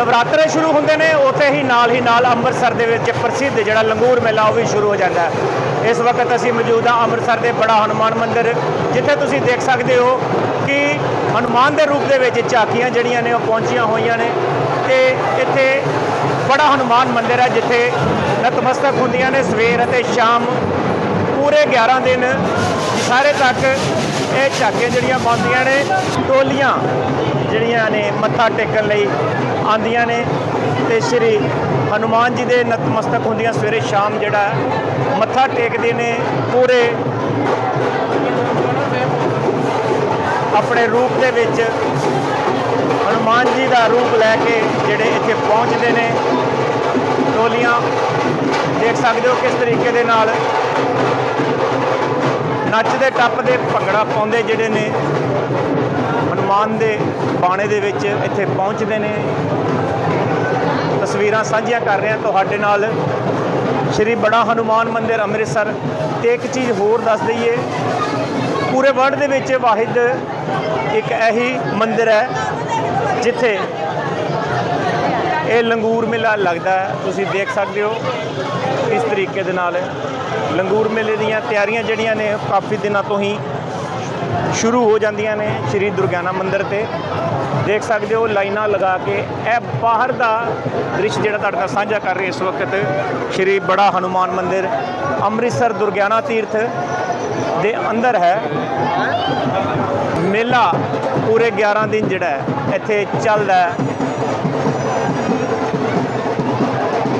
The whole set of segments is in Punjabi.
ਨਵਰਾਤਰੇ ਸ਼ੁਰੂ ਹੁੰਦੇ ਨੇ, ਉੱਥੇ ਹੀ ਨਾਲ ਹੀ ਨਾਲ ਅੰਮ੍ਰਿਤਸਰ ਦੇ ਵਿੱਚ ਪ੍ਰਸਿੱਧ ਜਿਹੜਾ ਲੰਗੂਰ ਮੇਲਾ ਉਹ ਵੀ ਸ਼ੁਰੂ ਹੋ ਜਾਂਦਾ ਹੈ। ਇਸ ਵਕਤ ਅਸੀਂ ਮੌਜੂਦ ਹਾਂ ਅੰਮ੍ਰਿਤਸਰ ਦੇ ਬੜਾ ਹਨੂਮਾਨ ਮੰਦਿਰ, ਜਿੱਥੇ ਤੁਸੀਂ ਦੇਖ ਸਕਦੇ ਹੋ ਕਿ ਹਨੂਮਾਨ ਦੇ ਰੂਪ ਦੇ ਵਿੱਚ ਝਾਕੀਆਂ ਜਿਹੜੀਆਂ ਨੇ ਉਹ ਪਹੁੰਚੀਆਂ ਹੋਈਆਂ ਨੇ ਤੇ ਇੱਥੇ ਬੜਾ ਹਨੂਮਾਨ ਮੰਦਿਰ ਹੈ, ਜਿੱਥੇ ਨਤਮਸਤਕ ਹੁੰਦੀਆਂ ਨੇ ਸਵੇਰ ਅਤੇ ਸ਼ਾਮ ਪੂਰੇ 11 ਦਿਨ ਸਾਰੇ ਤੱਕ ਇਹ ਝਾਕੀਆਂ ਜਿਹੜੀਆਂ ਪਾਉਂਦੀਆਂ ਨੇ, ਟੋਲੀਆਂ ਜਿਹੜੀਆਂ ਨੇ ਮੱਥਾ ਟੇਕਣ ਲਈ ਆਂਦੀਆਂ ਨੇ ਤੇ ਸ੍ਰੀ ਹਨੂਮਾਨ ਜੀ ਦੇ ਨਤਮਸਤਕ ਹੁੰਦੀਆਂ ਸਵੇਰੇ ਸ਼ਾਮ ਜਿਹੜਾ ਮੱਥਾ ਟੇਕਦੇ ਨੇ, ਪੂਰੇ ਆਪਣੇ ਰੂਪ ਦੇ ਵਿੱਚ ਹਨੂਮਾਨ ਜੀ ਦਾ ਰੂਪ ਲੈ ਕੇ ਜਿਹੜੇ ਇੱਥੇ ਪਹੁੰਚਦੇ ਨੇ। ਟੋਲੀਆਂ ਦੇਖ ਸਕਦੇ ਹੋ ਕਿਸ ਤਰੀਕੇ ਦੇ ਨਾਲ ਨੱਚਦੇ ਟੱਪਦੇ ਭੰਗੜਾ ਪਾਉਂਦੇ ਜਿਹੜੇ ਨੇ। ਹਨੂਮਾਨ ਦੇ ਬਾਣੇ ਦੇ ਵਿੱਚ ਇੱਥੇ ਪਹੁੰਚਦੇ ਨੇ। ਤਸਵੀਰਾਂ ਸਾਂਝੀਆਂ ਕਰ ਰਹੇ ਹਾਂ ਤੁਹਾਡੇ ਨਾਲ। ਸ਼੍ਰੀ ਬੜਾ ਹਨੂਮਾਨ ਮੰਦਿਰ ਅੰਮ੍ਰਿਤਸਰ ਤੇ ਇੱਕ ਚੀਜ਼ ਹੋਰ ਦੱਸ ਦਈਏ। ਪੂਰੇ ਵਰਲਡ ਦੇ ਵਿੱਚ ਵਾਹਿਦ ਇੱਕ ਇਹੀ ਮੰਦਿਰ ਹੈ, ਜਿੱਥੇ ਇਹ ਲੰਗੂਰ ਮੇਲਾ ਲੱਗਦਾ ਹੈ। ਤੁਸੀਂ ਦੇਖ ਸਕਦੇ ਹੋ ਇਸ ਤਰੀਕੇ ਦੇ ਨਾਲ। ਲੰਗੂਰ ਮੇਲੇ ਦੀਆਂ ਤਿਆਰੀਆਂ ਜਿਹੜੀਆਂ ਨੇ ਕਾਫੀ ਦਿਨਾਂ ਤੋਂ ਹੀ ਸ਼ੁਰੂ ਹੋ ਜਾਂਦੀਆਂ ਨੇ ਸ਼੍ਰੀ ਦੁਰਗਿਆਨਾ ਮੰਦਿਰ ਤੇ। ਦੇਖ ਸਕਦੇ ਹੋ ਲਾਈਨਾਂ ਲਗਾ ਕੇ ਇਹ ਬਾਹਰ ਦਾ ਦ੍ਰਿਸ਼ ਜਿਹੜਾ ਤੁਹਾਡੇ ਨਾਲ ਸਾਂਝਾ ਕਰ ਰਹੇ ਇਸ ਵਕਤ ਸ਼੍ਰੀ ਬੜਾ ਹਨੂਮਾਨ ਮੰਦਿਰ, ਅੰਮ੍ਰਿਤਸਰ ਦੁਰਗਿਆਨਾ ਤੀਰਥ ਦੇ ਅੰਦਰ ਹੈ। ਮੇਲਾ ਪੂਰੇ 11 ਦਿਨ ਜਿਹੜਾ ਇੱਥੇ ਚੱਲਦਾ ਹੈ।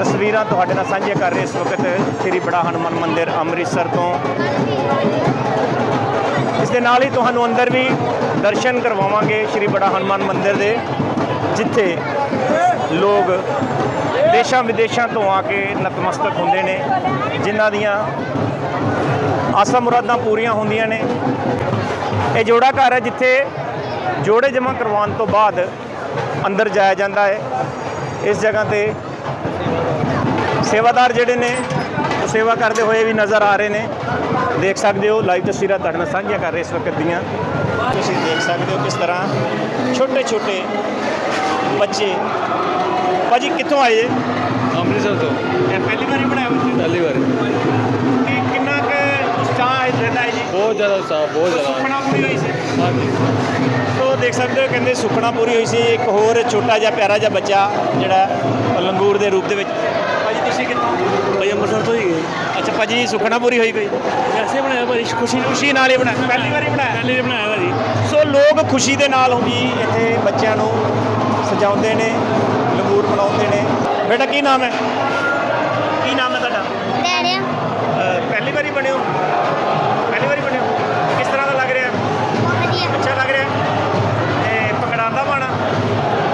ਤਸਵੀਰਾਂ ਤੁਹਾਡੇ ਨਾਲ ਸਾਂਝੀਆਂ ਕਰ ਰਹੇ ਇਸ ਵਕਤ ਸ਼੍ਰੀ ਬੜਾ ਹਨੂਮਾਨ ਮੰਦਿਰ ਅੰਮ੍ਰਿਤਸਰ ਤੋਂ। ਇਸ ਦੇ ਨਾਲ ਹੀ ਤੁਹਾਨੂੰ ਅੰਦਰ ਵੀ ਦਰਸ਼ਨ ਕਰਵਾਵਾਂਗੇ ਸ਼੍ਰੀ ਬੜਾ ਹਨੂਮਾਨ ਮੰਦਿਰ ਦੇ, ਜਿੱਥੇ ਲੋਕ ਦੇਸ਼ਾਂ ਵਿਦੇਸ਼ਾਂ ਤੋਂ ਆ ਕੇ ਨਤਮਸਤਕ ਹੁੰਦੇ ਨੇ, ਜਿਨ੍ਹਾਂ ਦੀਆਂ ਆਸਾਂ ਮੁਰਾਦਾਂ ਪੂਰੀਆਂ ਹੁੰਦੀਆਂ ਨੇ। ਇਹ ਜੋੜਾ ਘਰ ਹੈ ਜਿੱਥੇ ਜੋੜੇ ਜਮ੍ਹਾਂ ਕਰਵਾਉਣ ਤੋਂ ਬਾਅਦ ਅੰਦਰ ਜਾਇਆ ਜਾਂਦਾ ਹੈ। ਇਸ ਜਗ੍ਹਾ ਤੇ ਸੇਵਾਦਾਰ ਜਿਹੜੇ ਨੇ, ਉਹ ਸੇਵਾ ਕਰਦੇ ਹੋਏ ਵੀ ਨਜ਼ਰ ਆ ਰਹੇ ਨੇ। ਦੇਖ ਸਕਦੇ ਹੋ ਲਾਈਵ ਤਸਵੀਰਾਂ ਤੁਹਾਡੇ ਨਾਲ ਸਾਂਝੀਆਂ ਕਰ ਰਹੇ ਇਸ ਵਕਤ ਦੀਆਂ। ਤੁਸੀਂ ਦੇਖ ਸਕਦੇ ਹੋ ਕਿਸ ਤਰ੍ਹਾਂ ਛੋਟੇ ਛੋਟੇ ਬੱਚੇ ਭਾਜੀ ਕਿੱਥੋਂ ਆਏ? ਅੰਮ੍ਰਿਤਸਰ ਤੋਂ। ਇਹ ਪਹਿਲੀ ਵਾਰੀ ਬਣਾਇਆ ਬੱਚੇ ਪਹਿਲੀ ਵਾਰ। ਕਿ ਕਿੰਨਾ ਕੁ ਉਤਸ਼ਾਹ ਹੈ ਰਹਿੰਦਾ ਹੈ ਜੀ? ਬਹੁਤ ਜ਼ਿਆਦਾ ਉਤਸ਼ਾਹ ਬਹੁਤ ਜ਼ਿਆਦਾ। ਸੁਪਨਾ ਪੂਰੀ ਹੋਈ ਸੀ? ਹਾਂਜੀ। ਸੋ ਦੇਖ ਸਕਦੇ ਹੋ ਕਹਿੰਦੇ ਸੁਖਣਾ ਪੂਰੀ ਹੋਈ ਸੀ ਇੱਕ ਹੋਰ ਛੋਟਾ ਜਿਹਾ ਪਿਆਰਾ ਜਿਹਾ ਬੱਚਾ ਜਿਹੜਾ ਲੰਗੂਰ ਦੇ ਰੂਪ ਦੇ ਵਿੱਚ ਤੁਸੀਂ ਅੰਮ੍ਰਿਤਸਰ ਤੋਂ ਹੀ ਗਏ। ਅੱਛਾ ਭਾਜੀ ਸੁਖਣਾ ਪੂਰੀ ਹੋਈ ਕੋਈ? ਐਸੇ ਬਣਾਇਆ ਭਾਈ ਖੁਸ਼ੀ ਖੁਸ਼ੀ ਨਾਲ ਹੀ ਬਣਾਇਆ। ਪਹਿਲੀ ਵਾਰੀ ਬਣਾਇਆ? ਪਹਿਲੀ ਵਾਰ ਬਣਾਇਆ ਭਾਜੀ। ਸੋ ਲੋਕ ਖੁਸ਼ੀ ਦੇ ਨਾਲ ਵੀ ਇੱਥੇ ਬੱਚਿਆਂ ਨੂੰ ਸਜਾਉਂਦੇ ਨੇ ਲੰਗੂਰ ਬਣਾਉਂਦੇ ਨੇ। ਬੇਟਾ ਕੀ ਨਾਮ ਹੈ? ਕੀ ਨਾਮ ਹੈ ਤੁਹਾਡਾ? ਅਹ ਪਹਿਲੀ ਵਾਰੀ ਬਣੇ ਹੋ? ਪਹਿਲੀ ਵਾਰੀ ਬਣੇ ਹੋ? ਕਿਸ ਤਰ੍ਹਾਂ ਦਾ ਲੱਗ ਰਿਹਾ? ਵਧੀਆ। ਅੱਛਾ ਲੱਗ ਰਿਹਾ? ਤੇ ਪਕੜਾਂਦਾ ਬਾਣਾ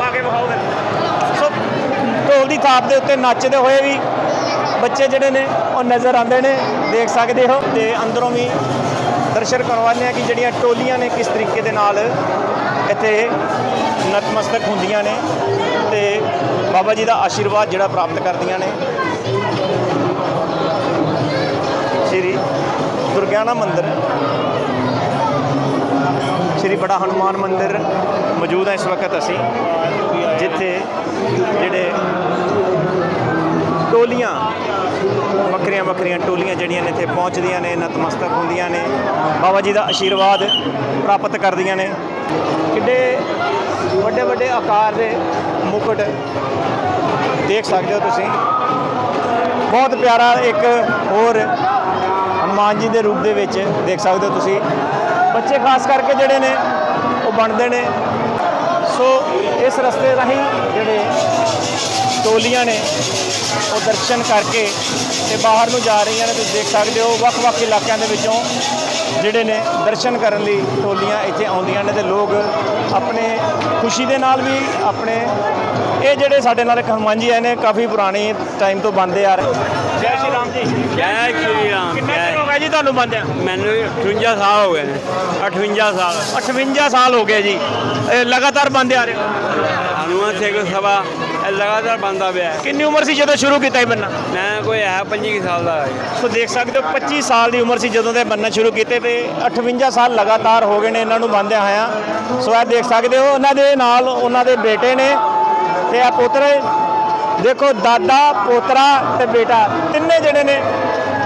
ਪਾ ਕੇ ਵਿਖਾਓ ਫਿਰ। ਸੋ ਢੋਲ ਦੀ ਥਾਪ ਦੇ ਉੱਤੇ ਨੱਚਦੇ ਹੋਏ ਵੀ ਬੱਚੇ ਜਿਹੜੇ ਨੇ, ਉਹ ਨਜ਼ਰ ਆਉਂਦੇ ਨੇ, ਦੇਖ ਸਕਦੇ ਹੋ ਤੇ ਅੰਦਰੋਂ ਵੀ ਦਰਸ਼ਨ ਕਰਵਾਉਂਦੇ ਆ ਕਿ ਜਿਹੜੀਆਂ ਟੋਲੀਆਂ ਨੇ ਕਿਸ ਤਰੀਕੇ ਦੇ ਨਾਲ ਇੱਥੇ ਨਤਮਸਤਕ ਹੁੰਦੀਆਂ ਨੇ ਤੇ ਬਾਬਾ ਜੀ ਦਾ ਆਸ਼ੀਰਵਾਦ ਜਿਹੜਾ ਪ੍ਰਾਪਤ ਕਰਦੀਆਂ ਨੇ। ਸ਼੍ਰੀ ਦੁਰਗਿਆਨਾ ਮੰਦਿਰ। ਸ਼੍ਰੀ ਬੜਾ ਹਨੂਮਾਨ ਮੰਦਿਰ ਮੌਜੂਦ ਹੈ ਇਸ ਵਕਤ ਅਸੀਂ, ਜਿੱਥੇ ਜਿਹੜੇ ਟੋਲੀਆਂ। ਵੱਖਰੀਆਂ ਵੱਖਰੀਆਂ ਟੋਲੀਆਂ ਜਿਹੜੀਆਂ ਨੇ ਇੱਥੇ ਪਹੁੰਚਦੀਆਂ ਨੇ, ਨਤਮਸਤਕ ਹੁੰਦੀਆਂ ਨੇ। ਬਾਬਾ ਜੀ ਦਾ ਆਸ਼ੀਰਵਾਦ ਪ੍ਰਾਪਤ ਕਰਦੀਆਂ ਨੇ। ਕਿੱਡੇ ਵੱਡੇ ਵੱਡੇ ਆਕਾਰ ਦੇ ਮੁਕਟ ਦੇਖ ਸਕਦੇ ਹੋ ਤੁਸੀਂ। ਬਹੁਤ ਪਿਆਰਾ ਇੱਕ ਹੋਰ ਹਨੂਮਾਨ ਜੀ ਦੇ ਰੂਪ ਦੇ ਵਿੱਚ ਦੇਖ ਸਕਦੇ ਹੋ ਤੁਸੀਂ। ਬੱਚੇ ਖਾਸ ਕਰਕੇ ਜਿਹੜੇ ਨੇ, ਉਹ ਬਣਦੇ ਨੇ। ਸੋ ਇਸ ਰਸਤੇ ਰਾਹੀਂ ਜਿਹੜੇ ਟੋਲੀਆਂ ਨੇ ਉਹ ਦਰਸ਼ਨ ਕਰਕੇ ਤੇ ਬਾਹਰ ਨੂੰ ਜਾ ਰਹੀਆਂ ਨੇ ਤੁਸੀਂ ਦੇਖ ਸਕਦੇ ਹੋ ਵੱਖ-ਵੱਖ ਇਲਾਕਿਆਂ ਦੇ ਵਿੱਚੋਂ ਜਿਹੜੇ ਨੇ ਦਰਸ਼ਨ ਕਰਨ ਲਈ ਟੋਲੀਆਂ ਇੱਥੇ ਆਉਂਦੀਆਂ ਨੇ ਤੇ ਲੋਕ ਆਪਣੇ ਖੁਸ਼ੀ ਦੇ ਨਾਲ ਵੀ ਆਪਣੇ ਇਹ ਜਿਹੜੇ ਸਾਡੇ ਨਾਲ ਹਨੂਮਾਨ ਜੀ ਆਏ ਨੇ ਕਾਫੀ ਪੁਰਾਣੀ ਟਾਈਮ ਤੋਂ ਬੰਦੇ ਆ ਰਹੇ। ਜੈ ਸ਼੍ਰੀ ਰਾਮ ਜੀ। ਜੈ ਸ਼੍ਰੀ ਰਾਮ ਕਿੰਨਾ ਚਿਰ ਹੋ ਗਿਆ ਜੀ ਤੁਹਾਨੂੰ ਬੰਦਿਆਂ ਮੈਨੂੰ 58 ਸਾਲ ਹੋ ਗਏ ਨੇ 58 ਸਾਲ। 58 ਸਾਲ ਹੋ ਗਏ ਜੀ। ਇਹ ਲਗਾਤਾਰ ਬੰਦੇ ਆ ਰਹੇ। ਹਨੂਮਾਨ ਸਿੰਘ ਸਭਾ ਲਗਾਤਾਰ ਬੰਦਾ ਪਿਆ ਹੈ। ਕਿੰਨੀ ਉਮਰ ਸੀ ਜਦੋਂ ਸ਼ੁਰੂ ਕੀਤਾ ਇਹ ਬੰਨਾ ਮੈਂ ਕੋਈ ਹੈ 25 ਕੁ ਸਾਲ ਦਾ ਹੈ। ਸੋ ਦੇਖ ਸਕਦੇ ਹੋ 25 ਸਾਲ ਦੀ ਉਮਰ ਸੀ ਜਦੋਂ ਦੇ ਬੰਨਾ ਸ਼ੁਰੂ ਕੀਤੇ ਤੇ 58 ਸਾਲ ਲਗਾਤਾਰ ਹੋ ਗਏ ਨੇ ਇਹਨਾਂ ਨੂੰ ਬੰਦਿਆਂ ਹੋਇਆਂ। ਸੋ ਇਹ ਦੇਖ ਸਕਦੇ ਹੋ ਉਹਨਾਂ ਦੇ ਨਾਲ ਉਹਨਾਂ ਦੇ ਬੇਟੇ ਨੇ ਤੇ ਆ ਪੋਤਰੇ ਦੇਖੋ ਦਾਦਾ ਪੋਤਰਾ ਤੇ ਬੇਟਾ ਤਿੰਨੇ ਜਿਹੜੇ ਨੇ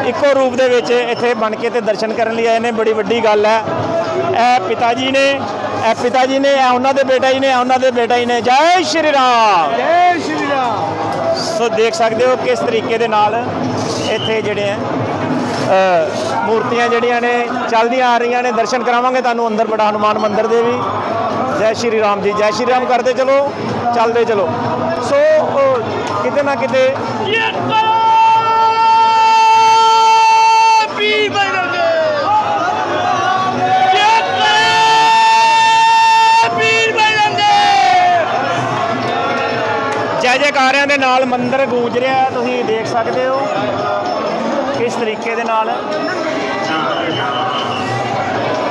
ਇੱਕੋ ਰੂਪ ਦੇ ਵਿੱਚ ਇੱਥੇ ਬਣ ਕੇ ਤੇ ਦਰਸ਼ਨ ਕਰਨ ਲਈ ਆਏ ਨੇ। ਬੜੀ ਵੱਡੀ ਗੱਲ ਹੈ। ਇਹ ਪਿਤਾ ਜੀ ਨੇ ਇਹ ਪਿਤਾ ਜੀ ਨੇ ਇਹ ਉਹਨਾਂ ਦੇ ਬੇਟਾ ਜੀ ਨੇ ਇਹ ਉਹਨਾਂ ਦੇ ਬੇਟਾ ਜੀ ਨੇ। ਜੈ ਸ਼੍ਰੀ ਰਾਮ। ਜੈ ਸ਼੍ਰੀ ਰਾਮ। ਸੋ ਦੇਖ ਸਕਦੇ ਹੋ ਕਿਸ ਤਰੀਕੇ ਦੇ ਨਾਲ ਇੱਥੇ ਜਿਹੜੇ ਆ ਮੂਰਤੀਆਂ ਜਿਹੜੀਆਂ ਨੇ ਚੱਲਦੀਆਂ ਆ ਰਹੀਆਂ ਨੇ। ਦਰਸ਼ਨ ਕਰਾਵਾਂਗੇ ਤੁਹਾਨੂੰ ਅੰਦਰ ਬੜਾ ਹਨੂਮਾਨ ਮੰਦਿਰ ਦੇ ਵੀ। ਜੈ ਸ਼੍ਰੀ ਰਾਮ ਜੀ ਜੈ ਸ਼੍ਰੀ ਰਾਮ ਕਰਦੇ ਚਲੋ ਚੱਲਦੇ ਚਲੋ। ਸੋ ਕਿਤੇ ਨਾ ਕਿਤੇ ਦੇ ਨਾਲ ਮੰਦਰ ਗੂੰਜ ਰਿਹਾ ਤੁਸੀਂ ਦੇਖ ਸਕਦੇ ਹੋ। ਕਿਸ ਤਰੀਕੇ ਦੇ ਨਾਲ?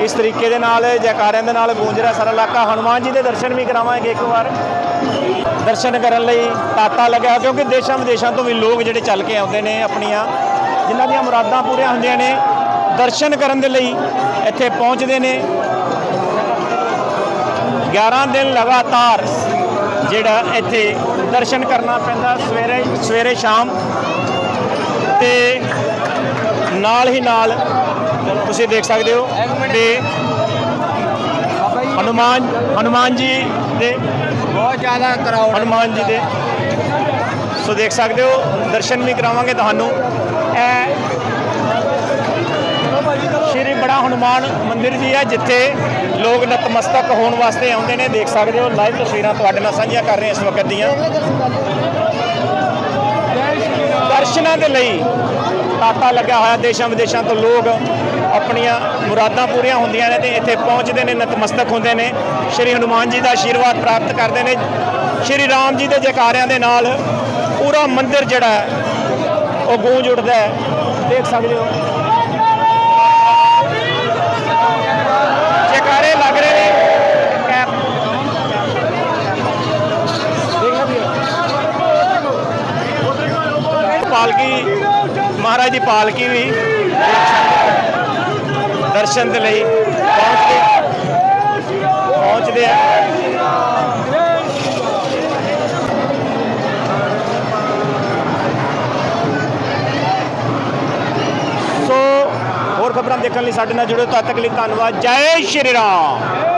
ਇਸ ਤਰੀਕੇ ਦੇ ਨਾਲ ਜੈਕਾਰਿਆਂ ਦੇ ਨਾਲ ਗੂੰਜ ਰਿਹਾ ਸਾਰਾ ਇਲਾਕਾ? ਹਨੂਮਾਨ ਜੀ ਦੇ ਦਰਸ਼ਨ ਵੀ ਕਰਾਵਾਂਗੇ ਇੱਕ ਵਾਰ। ਦਰਸ਼ਨ ਕਰਨ ਲਈ ਤਾਤਾ ਲੱਗਿਆ ਕਿਉਂਕਿ ਦੇਸ਼ਾਂ ਵਿਦੇਸ਼ਾਂ ਤੋਂ ਵੀ ਲੋਕ ਜਿਹੜੇ ਚੱਲ ਕੇ ਆਉਂਦੇ ਨੇ ਆਪਣੀਆਂ, ਜਿਨ੍ਹਾਂ ਦੀਆਂ ਮੁਰਾਦਾਂ ਪੂਰੀਆਂ ਹੁੰਦੀਆਂ ਨੇ, ਦਰਸ਼ਨ ਕਰਨ ਦੇ ਲਈ ਇੱਥੇ ਪਹੁੰਚਦੇ ਨੇ। 11 ਦਿਨ ਲਗਾਤਾਰ ਜਿਹੜਾ ਇੱਥੇ ਦਰਸ਼ਨ ਕਰਨਾ ਪੈਂਦਾ ਸਵੇਰੇ ਸਵੇਰੇ ਸ਼ਾਮ। ਤੇ ਨਾਲ ਹੀ ਨਾਲ ਤੁਸੀਂ ਦੇਖ ਸਕਦੇ ਹੋ ਤੇ ਹਨੂਮਾਨ ਹਨੂਮਾਨ ਜੀ ਦੇ ਬਹੁਤ ਜ਼ਿਆਦਾ ਕਰਾਉਡ ਹਨੂਮਾਨ ਜੀ ਦੇ। ਸੋ ਦੇਖ ਸਕਦੇ ਹੋ ਦਰਸ਼ਨ ਵੀ ਕਰਾਵਾਂਗੇ ਤੁਹਾਨੂੰ। ਇਹ ਸ਼੍ਰੀ ਬੜਾ ਹਨੂਮਾਨ ਮੰਦਿਰ ਜੀ ਹੈ, ਜਿੱਥੇ ਲੋਕ ਨਤਮਸਤਕ ਹੋਣ ਵਾਸਤੇ ਆਉਂਦੇ ਨੇ। ਦੇਖ ਸਕਦੇ ਹੋ ਲਾਈਵ ਤਸਵੀਰਾਂ ਤੁਹਾਡੇ ਨਾਲ ਸਾਂਝੀਆਂ ਕਰ ਰਹੇ ਇਸ ਵਕਤ ਦੀਆਂ। ਦਰਸ਼ਨਾਂ ਦੇ ਲਈ ਤਾਤਾ ਲੱਗਿਆ ਹੋਇਆ ਦੇਸ਼ਾਂ ਵਿਦੇਸ਼ਾਂ ਤੋਂ ਲੋਕ ਆਪਣੀਆਂ ਮੁਰਾਦਾਂ ਪੂਰੀਆਂ ਹੁੰਦੀਆਂ ਨੇ ਤੇ ਇੱਥੇ ਪਹੁੰਚਦੇ ਨੇ, ਨਤਮਸਤਕ ਹੁੰਦੇ ਨੇ। ਸ਼੍ਰੀ ਹਨੂਮਾਨ ਜੀ ਦਾ ਆਸ਼ੀਰਵਾਦ ਪ੍ਰਾਪਤ ਕਰਦੇ ਨੇ। ਸ਼੍ਰੀ ਰਾਮ ਜੀ ਦੇ ਜੈਕਾਰਿਆਂ ਦੇ ਨਾਲ ਪੂਰਾ ਮੰਦਿਰ ਜਿਹੜਾ ਹੈ, ਉਹ ਗੂੰਜ ਉੱਠਦਾ ਹੈ। ਦੇਖ ਸਕਦੇ ਹੋ ਜੈਕਾਰੇ ਲੱਗ ਰਹੇ ਨੇ ਕੈਪ ਦੇਖ ਸਕਦੇ ਹੋ ਮਹਾਰਾਜ ਦੀ ਪਾਲਕੀ ਵੀ ਦਰਸ਼ਨ ਦੇ ਲਈ ਪਹੁੰਚਦੇ ਪਹੁੰਚਦੇ ਆ। ਸੋ ਹੋਰ ਖਬਰਾਂ ਦੇਖਣ ਲਈ ਸਾਡੇ ਨਾਲ ਜੁੜੋ ਤਦ ਤੱਕ ਲਈ ਧੰਨਵਾਦ। ਜੈ ਸ਼੍ਰੀ ਰਾਮ।